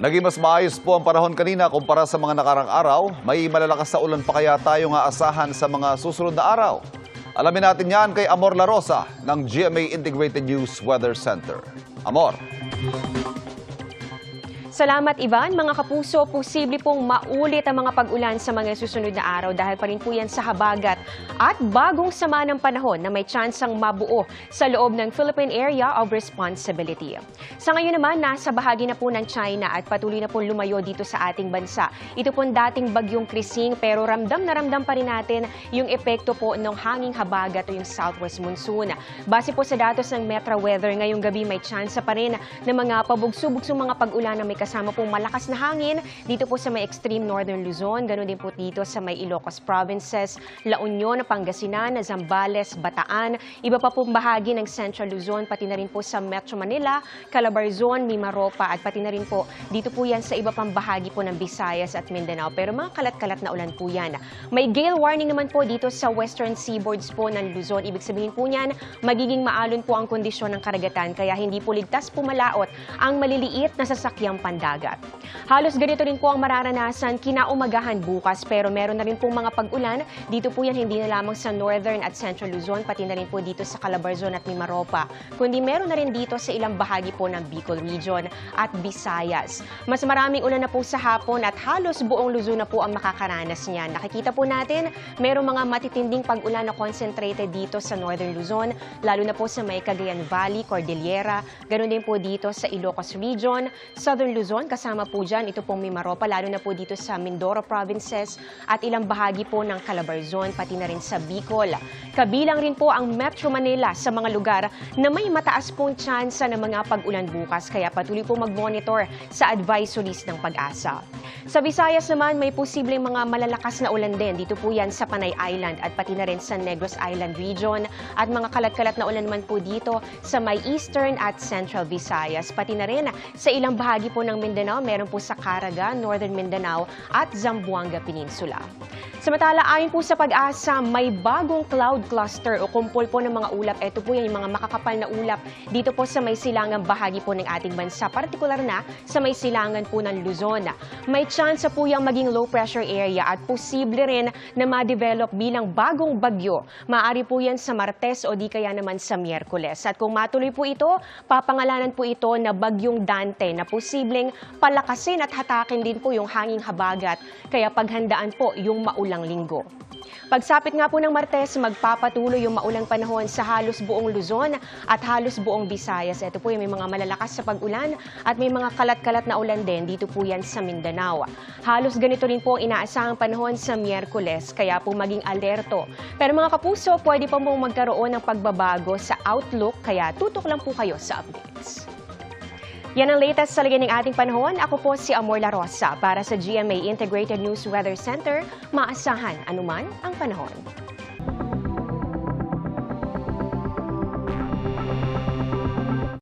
Naging mas maayos po ang panahon kanina kumpara sa mga nakarang araw. May malalakas na ulan pa kaya tayo nga asahan sa mga susunod na araw. Alamin natin yan kay Amor La Rosa ng GMA Integrated News Weather Center. Amor. Salamat Ivan. Mga kapuso, posible pong maulit ang mga pag-ulan sa mga susunod na araw dahil pa rin po yan sa habagat at bagong sama ng panahon na may tsansang mabuo sa loob ng Philippine Area of Responsibility. Sa ngayon naman, nasa bahagi na po ng China at patuloy na po lumayo dito sa ating bansa. Ito po dating bagyong krising pero ramdam na ramdam pa rin natin yung epekto po ng hanging habagat o yung southwest monsoon. Base po sa datos ng Metra Weather, ngayong gabi may tsansa pa rin ng mga pabugso-bugsong mga pag-ulan na may kasama pong malakas na hangin dito po sa may extreme northern Luzon, ganoon din po dito sa may Ilocos provinces, La Union, Pangasinan, Zambales, Bataan, iba pa pong bahagi ng Central Luzon, pati na rin po sa Metro Manila, Calabarzon, Mimaropa at pati na rin po dito po yan sa iba pang bahagi po ng Visayas at Mindanao. Pero mga kalat-kalat na ulan po yan. May gale warning naman po dito sa western seaboards po ng Luzon. Ibig sabihin po niyan, magiging maalon po ang kondisyon ng karagatan kaya hindi po ligtas pumalaot ang maliliit na sasakyang pandagat. Halos ganito rin po ang mararanasan kinaumagahan bukas pero meron na rin pong mga pag-ulan. Dito po yan hindi na lamang sa northern at central Luzon pati na rin po dito sa Calabarzon at Mimaropa. Kundi meron na rin dito sa ilang bahagi po ng Bicol Region at Visayas. Mas maraming ulan na po sa hapon at halos buong Luzon na po ang makakaranas niyan. Nakikita po natin merong mga matitinding pag-ulan na concentrated dito sa northern Luzon, lalo na po sa may Cagayan Valley, Cordillera, ganoon din po dito sa Ilocos Region, Southern Luzon, kasama po dyan, ito pong Mimaropa, lalo na po dito sa Mindoro Provinces at ilang bahagi po ng Calabarzon, pati na rin sa Bicol. Kabilang rin po ang Metro Manila sa mga lugar na may mataas pong tsansa ng mga pag-ulan bukas, kaya patuloy po mag-monitor sa advisories ng pag-asa. Sa Visayas naman, may posibleng mga malalakas na ulan din. Dito po yan sa Panay Island at pati na rin sa Negros Island region at mga kalat-kalat na ulan naman po dito sa may Eastern at Central Visayas. Pati na rin sa ilang bahagi po Mindanao, meron po sa Caraga, Northern Mindanao at Zamboanga Peninsula. Samantala, ayon po sa pag-asa, may bagong cloud cluster o kumpol po ng mga ulap. Ito po yan, yung mga makakapal na ulap dito po sa may silangang bahagi po ng ating bansa, partikular na sa may silangan po ng Luzon. May chance po yung maging low pressure area at posible rin na ma-develop bilang bagong bagyo. Maari po yan sa Martes o di kaya naman sa Miyerkules. At kung matuloy po ito, papangalanan po ito na bagyong Dante na posibleng palakasin at hatakin din po yung hanging habagat. Kaya paghandaan po yung maulang linggo. Pagsapit nga po ng Martes, magpapatuloy yung maulang panahon sa halos buong Luzon at halos buong Visayas. Ito po yung may mga malalakas sa pag-ulan at may mga kalat-kalat na ulan din dito po yan sa Mindanao. Halos ganito rin po ang inaasahang panahon sa Miyerkules, kaya po maging alerto. Pero mga kapuso, pwede pa pong magkaroon ng pagbabago sa outlook, kaya tutok lang po kayo sa updates. Yan ang latest sa lagay ng ating panahon. Ako po si Amor La Rosa para sa GMA Integrated News Weather Center. Maasahan anuman ang panahon.